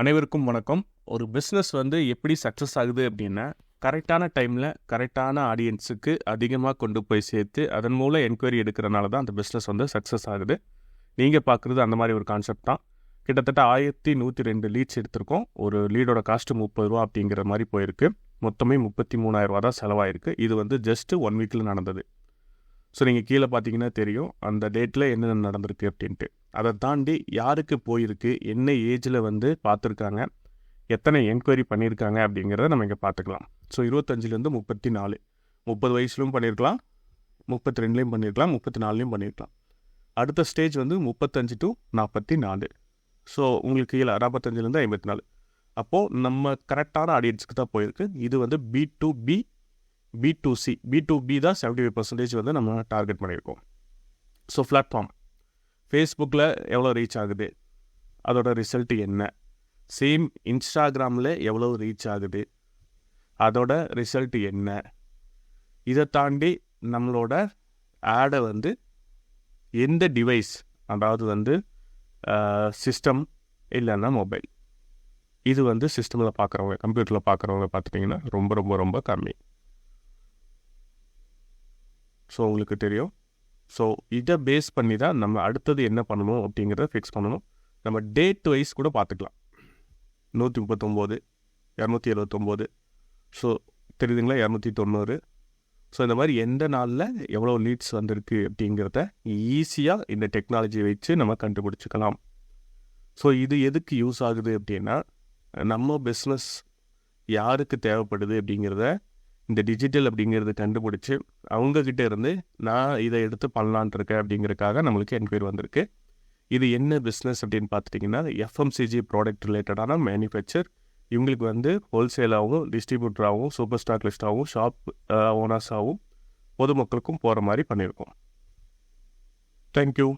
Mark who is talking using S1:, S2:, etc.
S1: அனைவருக்கும் வணக்கம். ஒரு பிஸ்னஸ் வந்து எப்படி சக்ஸஸ் ஆகுது அப்படின்னா கரெக்டான டைமில் கரெக்டான ஆடியன்ஸுக்கு அதிகமாக கொண்டு போய் சேர்த்து அதன் மூலம் என்கொயரி எடுக்கிறனால தான் அந்த பிஸ்னஸ் வந்து சக்ஸஸ் ஆகுது. நீங்கள் பார்க்குறது அந்த மாதிரி ஒரு கான்செப்ட் தான். கிட்டத்தட்ட ஆயிரத்தி நூற்றி ரெண்டு லீட்ஸ் எடுத்திருக்கோம். ஒரு லீடோட காஸ்ட்டு முப்பது ரூபா அப்படிங்கிற மாதிரி போயிருக்கு. மொத்தமே முப்பத்தி மூணாயிரம் ரூபா தான் செலவாயிருக்கு. இது வந்து ஜஸ்ட்டு ஒன் வீக்கில் நடந்தது. ஸோ நீங்கள் கீழே பார்த்தீங்கன்னா தெரியும் அந்த டேட்டில் என்னென்ன நடந்திருக்கு அப்படின்ட்டு. அதை தாண்டி யாருக்கு போயிருக்கு என்ன ஏஜில் வந்து பார்த்துருக்காங்க எத்தனை என்கொயரி பண்ணியிருக்காங்க அப்படிங்கிறத நம்ம இங்கே பார்த்துக்கலாம். ஸோ இருபத்தஞ்சிலேருந்து முப்பத்தி நாலு முப்பது வயசுலையும் பண்ணியிருக்கலாம் முப்பத்தி ரெண்டுலேயும் பண்ணியிருக்கலாம் முப்பத்தி நாலுலேயும் பண்ணியிருக்கலாம் அடுத்த ஸ்டேஜ் வந்து முப்பத்தஞ்சு டு நாற்பத்தி நாலு ஸோ உங்களுக்கு கீழே நாற்பத்தஞ்சிலேருந்து ஐம்பத்தி நாலு அப்போது நம்ம கரெக்டான ஆடியன்ஸுக்கு தான் போயிருக்கு. இது வந்து B to B B to C B to B தான் செவன்டி ஃபைவ் பர்சன்டேஜ் வந்து நம்ம டார்கெட் பண்ணியிருக்கோம். ஸோ பிளாட்ஃபார்ம் ஃபேஸ்புக்கில் எவ்வளோ ரீச் ஆகுது? அதோட ரிசல்ட் என்ன? சேம் இன்ஸ்டாகிராமில் எவ்வளோ ரீச் ஆகுது? அதோட ரிசல்ட் என்ன? இதை தாண்டி நம்மளோட ஆடை வந்து எந்த டிவைஸ் அதாவது வந்து சிஸ்டம் இல்லைன்னா மொபைல் இது வந்து சிஸ்டமில் பார்க்குறவங்க கம்ப்யூட்டரில் பார்க்குறவங்க பார்த்துட்டிங்கன்னா ரொம்ப ரொம்ப ரொம்ப கம்மி. ஸோ உங்களுக்கு தெரியும். ஸோ இதை பேஸ் பண்ணி தான் நம்ம அடுத்தது என்ன பண்ணணும் அப்படிங்கிறத ஃபிக்ஸ் பண்ணணும். நம்ம டேட் வைஸ் கூட பார்த்துக்கலாம். நூற்றி முப்பத்தொம்போது இரநூத்தி எழுபத்தொம்போது ஸோ தெரியுதுங்களா? இரநூத்தி தொண்ணூறு. ஸோ இந்த மாதிரி எந்த நாளில் எவ்வளோ லீட்ஸ் வந்திருக்கு அப்படிங்கிறத ஈஸியாக இந்த டெக்னாலஜி வச்சு நம்ம கண்டுபிடிச்சிக்கலாம். ஸோ இது எதுக்கு யூஸ் ஆகுது அப்படின்னா நம்ம பிஸ்னஸ் யாருக்கு தேவைப்படுது அப்படிங்கிறத இந்த டிஜிட்டல் அப்படிங்கிறத கண்டுபிடிச்சி அவங்கக்கிட்ட இருந்து நான் இதை எடுத்து பண்ணலான்ட்டு இருக்கேன் அப்படிங்கிறதுக்காக நம்மளுக்கு என்கொயரி வந்திருக்கு. இது என்ன பிஸ்னஸ் அப்படின்னு பார்த்துட்டிங்கன்னா எஃப்எம்சிஜி ப்ராடக்ட் ரிலேட்டடான மேனுஃபேக்சர் இவங்களுக்கு வந்து ஹோல்சேலாகவும் டிஸ்ட்ரிபியூட்டராகவும் சூப்பர் ஸ்டாக் லிஸ்டாகவும் ஷாப் ஓனர்ஸாகவும் பொதுமக்களுக்கும் போகிற மாதிரி பண்ணியிருக்கோம். தேங்க்யூ